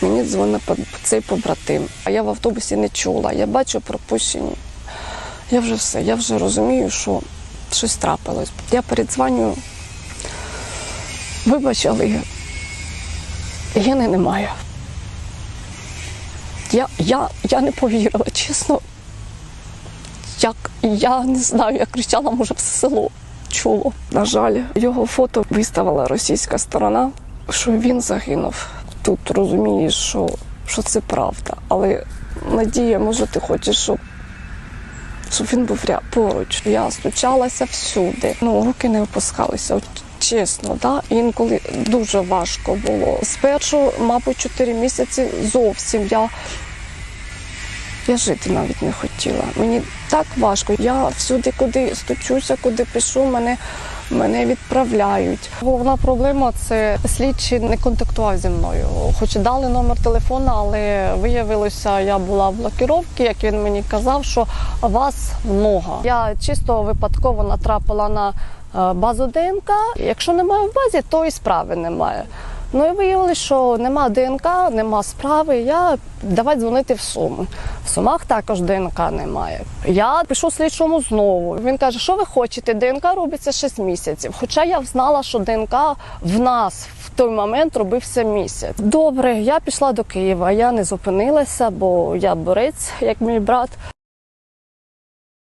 Мені дзвонить цей побратим, а я в автобусі не чула. Я бачу пропущені. Я вже все, я вже розумію, що щось трапилось. Я передзвоню. Вибач, але Гени немає. Я, я, я не повірила, чесно. Як я не знаю, я кричала, може, все село чуло. На жаль, його фото виставила російська сторона, що він загинув. Тут розумієш, що, що це правда. Але надія, може, ти хочеш, щоб, щоб він був поруч. Я стучалася всюди. Ну, руки не опускалися. От Чесно, да? інколи дуже важко було. Спершу, мабуть, 4 місяці зовсім я я жити навіть не хотіла. Мені так важко. Я всюди, куди стучуся, куди пишу, мене, мене відправляють. Головна проблема це слідчий не контактував зі мною. Хоч дали номер телефону, але виявилося, я була в блокіровці, як він мені казав, що вас много. Я чисто випадково натрапила на е, базу ДНК. Якщо немає в базі, то і справи немає. Ну і виявилося, що нема ДНК, нема справи. Я давай дзвонити в Суми. В Сумах також ДНК немає. Я пишу слідчому знову. Він каже, що ви хочете? ДНК робиться 6 місяців. Хоча я знала, що ДНК в нас в той момент робився місяць. Добре, я пішла до Києва. Я не зупинилася, бо я борець, як мій брат.